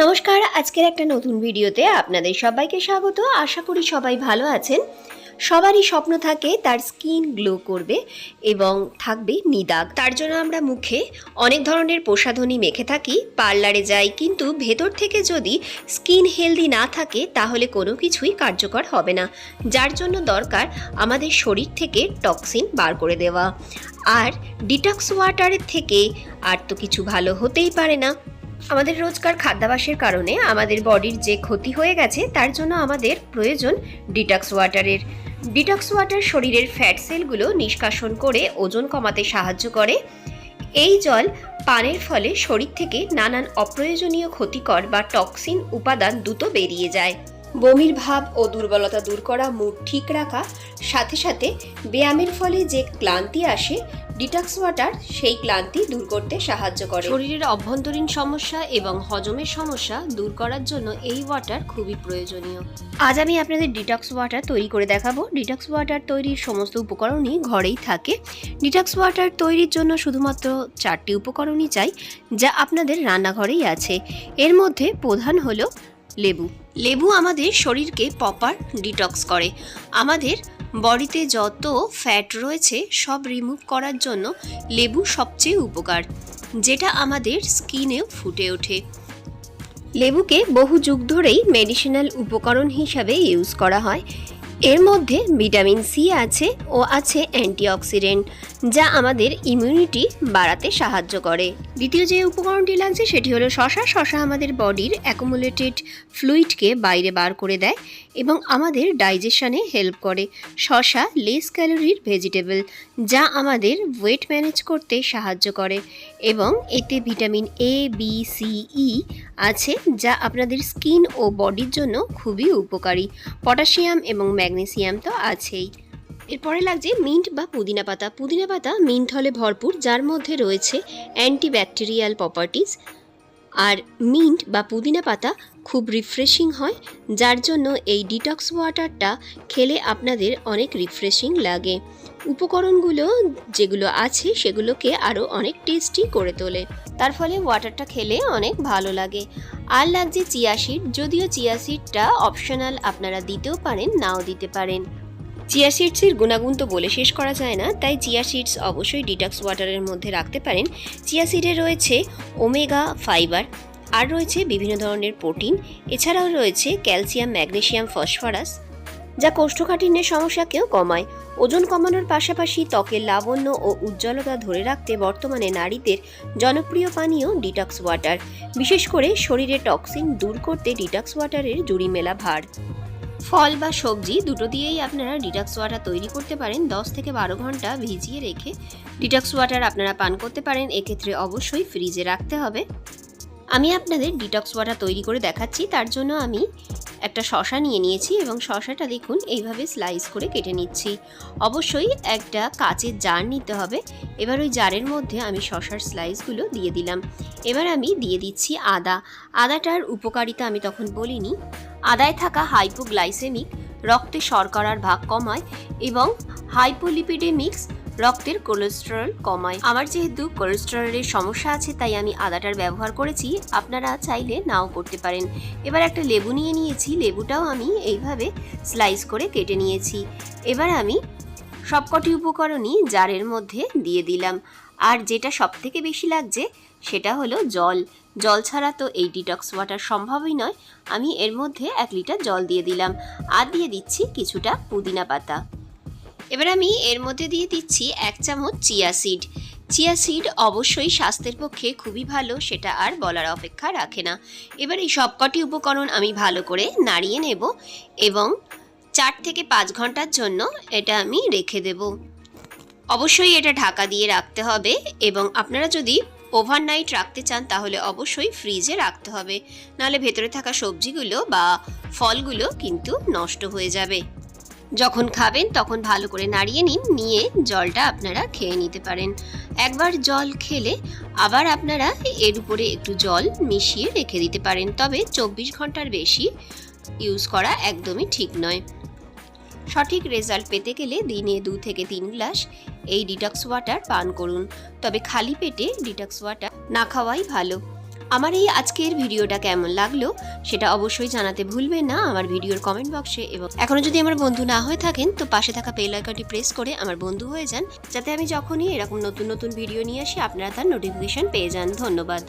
নমস্কার, আজকের একটা নতুন ভিডিওতে আপনাদের সবাইকে স্বাগত। আশা করি সবাই ভালো আছেন। সবারই স্বপ্ন থাকে তার স্কিন গ্লো করবে এবং থাকবে নিদাগ। তার জন্য আমরা মুখে অনেক ধরনের প্রসাধনী মেখে থাকি, পার্লারে যাই, কিন্তু ভেতর থেকে যদি স্কিন হেলদি না থাকে, তাহলে কোনো কিছুই কার্যকর হবে না। যার জন্য দরকার আমাদের শরীর থেকে টক্সিন বার করে দেওয়া। আর ডিটক্স ওয়াটারের থেকে আর তো কিছু ভালো হতেই পারে না। আমাদের রোজকার খাদ্যাভাসের কারণে আমাদের বডির যে ক্ষতি হয়ে গেছে, তার জন্য আমাদের প্রয়োজন ডিটক্স ওয়াটারের। ডিটক্স ওয়াটার শরীরের ফ্যাট সেলগুলো নিষ্কাশন করে ওজন কমাতে সাহায্য করে। এই জল পানের ফলে শরীর থেকে নানান অপ্রয়োজনীয় ক্ষতিকর বা টক্সিন উপাদান দ্রুত বেরিয়ে যায়। বমির ভাব ও দুর্বলতা দূর করা, মুড ঠিক রাখা, সাথে সাথে ব্যায়ামের ফলে যে ক্লান্তি আসে ডিটক্স ওয়াটার সেই ক্লান্তি দূর করতে সাহায্য করে। শরীরের অভ্যন্তরীণ সমস্যা এবং হজমের সমস্যা দূর করার জন্য এই ওয়াটার খুবই প্রয়োজনীয়। আজ আমি আপনাদের ডিটক্স ওয়াটার তৈরি করে দেখাবো। ডিটক্স ওয়াটার তৈরির সমস্ত উপকরণই ঘরেই থাকে। ডিটক্স ওয়াটার তৈরির জন্য শুধুমাত্র চারটি উপকরণই চাই যা আপনাদের রান্নাঘরেই আছে। এর মধ্যে প্রধান হলো লেবু। লেবু আমাদের শরীরকে প্রপার ডিটক্স করে। আমাদের বডিতে যত ফ্যাট রয়েছে, সব রিমুভ করার জন্য লেবু সবচেয়ে উপকার, যেটা আমাদের স্কিনেও ফুটে ওঠে। লেবুকে বহু যুগ ধরেই মেডিসিনাল উপকরণ হিসাবে ইউজ করা হয়। এর মধ্যে ভিটামিন সি আছে ও আছে অ্যান্টিঅক্সিডেন্ট, যা আমাদের ইমিউনিটি বাড়াতে সাহায্য করে। দ্বিতীয় যে উপকরণটি লাগছে সেটি হলো শশা। শশা আমাদের বডির অ্যাকুমুলেটেড ফ্লুইডকে বাইরে বার করে দেয় এবং আমাদের ডাইজেশনে হেল্প করে। শশা লেস ক্যালোরির ভেজিটেবল যা আমাদের ওয়েট ম্যানেজ করতে সাহায্য করে এবং এতে vitamin A B C E আছে, যা আপনাদের স্কিন ও বডির জন্য খুবই উপকারী। পটাশিয়াম এবং ম্যাগনেসিয়াম তো আছেই। এরপরে লাগছে মিন্ট বা পুদিনা পাতা। পুদিনা পাতা মিন্ট হলে ভরপুর, যার মধ্যে রয়েছে অ্যান্টিব্যাকটেরিয়াল প্রপার্টিস। আর মিন্ট বা পুদিনা পাতা খুব রিফ্রেশিং হয়, যার জন্য এই ডিটক্স ওয়াটারটা খেলে আপনাদের অনেক রিফ্রেশিং লাগে। উপকরণগুলো যেগুলো আছে সেগুলোকে আরও অনেক টেস্টি করে তোলে। তার ফলে ওয়াটারটা খেলে অনেক ভালো লাগে। আর লাগছে চিয়া সিড যদিও চিয়া সিডটা অপশনাল আপনারা দিতেও পারেন, নাও দিতে পারেন। চিয়া সিডসের গুণাগুণ তো বলে শেষ করা যায় না, তাই চিয়া সিডস অবশ্যই ডিটক্স ওয়াটারের মধ্যে রাখতে পারেন। চিয়া সিডে রয়েছে ওমেগা ফাইবার আর রয়েছে বিভিন্ন ধরনের প্রোটিন এছাড়াও রয়েছে ক্যালসিয়াম ম্যাগনেসিয়াম ফসফরাস যা কোষ্ঠকাঠিন্যের সমস্যাকেও কমায়। ওজন কমানোর পাশাপাশি ত্বকের লাবণ্য ও উজ্জ্বলতা ধরে রাখতে বর্তমানে নারীদের জনপ্রিয় পানীয় ডিটক্স ওয়াটার। বিশেষ করে শরীরে টক্সিন দূর করতে ডিটক্স ওয়াটারের জুড়ি মেলা ভার। ফল বা সবজি দুটো দিয়েই আপনারা ডিটক্স ওয়াটার তৈরি করতে পারেন। দশ থেকে বারো ঘণ্টা ভিজিয়ে রেখে ডিটক্স ওয়াটার আপনারা পান করতে পারেন। এক্ষেত্রে অবশ্যই ফ্রিজে রাখতে হবে। আমি আপনাদের ডিটক্স ওয়াটার তৈরি করে দেখাচ্ছি, তার জন্য আমি একটা শশা নিয়ে নিয়েছি এবং শশাটা দেখুন এইভাবে স্লাইস করে কেটে নিচ্ছি। অবশ্যই একটা কাচের জার নিতে হবে। এবার ওই জারের মধ্যে আমি শশার স্লাইসগুলো দিয়ে দিলাম। এবার আমি দিয়ে দিচ্ছি আদা। আদাটার উপকারিতা আমি তখন বলিনি। আদায় থাকা হাইপোগ্লাইসেমিক রক্তে শর্করার ভাগ কমায় এবং হাইপোলিপিডেমিক্স রক্তের কোলেস্টেরল কমায়। আমার যেহেতু কোলেস্টেরলের সমস্যা আছে, তাই আমি আদাটার ব্যবহার করেছি। আপনারা চাইলে নাও করতে পারেন। এবার একটা লেবু নিয়ে নিয়েছি। লেবুটাও আমি এইভাবে স্লাইস করে কেটে নিয়েছি। এবার আমি সবকটি উপকরণই জারের মধ্যে দিয়ে দিলাম। আর যেটা সব থেকে বেশি লাগছে, সেটা হলো জল। জল ছাড়া তো এই ডিটক্স ওয়াটার সম্ভবই নয়। আমি এর মধ্যে এক লিটার জল দিয়ে দিলাম। আর দিয়ে দিচ্ছি কিছুটা পুদিনা পাতা। এবার আমি এর মধ্যে দিয়ে দিচ্ছি এক চামচ চিয়া সিড। চিয়া সিড অবশ্যই স্বাস্থ্যের পক্ষে খুবই ভালো, সেটা আর বলার অপেক্ষা রাখে না। এবার এই সবকটি উপকরণ আমি ভালো করে নাড়িয়ে নেব এবং চার থেকে পাঁচ ঘণ্টার জন্য এটা আমি রেখে দেব। অবশ্যই এটা ঢাকা দিয়ে রাখতে হবে এবং আপনারা যদি ওভারনাইট রাখতে চান, তাহলে অবশ্যই ফ্রিজে রাখতে হবে। নাহলে ভেতরে থাকা সবজিগুলো বা ফলগুলো কিন্তু নষ্ট হয়ে যাবে। যখন খাবেন তখন ভালো করে নাড়িয়ে নিন, নিয়ে জলটা আপনারা খেয়ে নিতে পারেন। একবার জল খেলে আবার আপনারা এর উপরে একটু জল মিশিয়ে রেখে দিতে পারেন। তবে চব্বিশ ঘণ্টার বেশি ইউজ করা একদমই ঠিক নয়। সঠিক রেজাল্ট পেতে গেলে দিনে দু থেকে তিন গ্লাস এই ডিটক্স ওয়াটার পান করুন। তবে খালি পেটে ডিটক্স ওয়াটার না খাওয়াই ভালো। আমার এই আজকের ভিডিওটা কেমন লাগল সেটা অবশ্যই জানাতে ভুলবেন না আমার ভিডিওর কমেন্ট বক্সে এবং এখনও যদি আমার বন্ধু না হয়ে থাকেন তো পাশে থাকা বেল আইকনটি প্রেস করে আমার বন্ধু হয়ে যান যাতে আমি যখনই এরকম নতুন নতুন ভিডিও নিয়ে আসি আপনারা তার নোটিফিকেশন পেয়ে যান। ধন্যবাদ।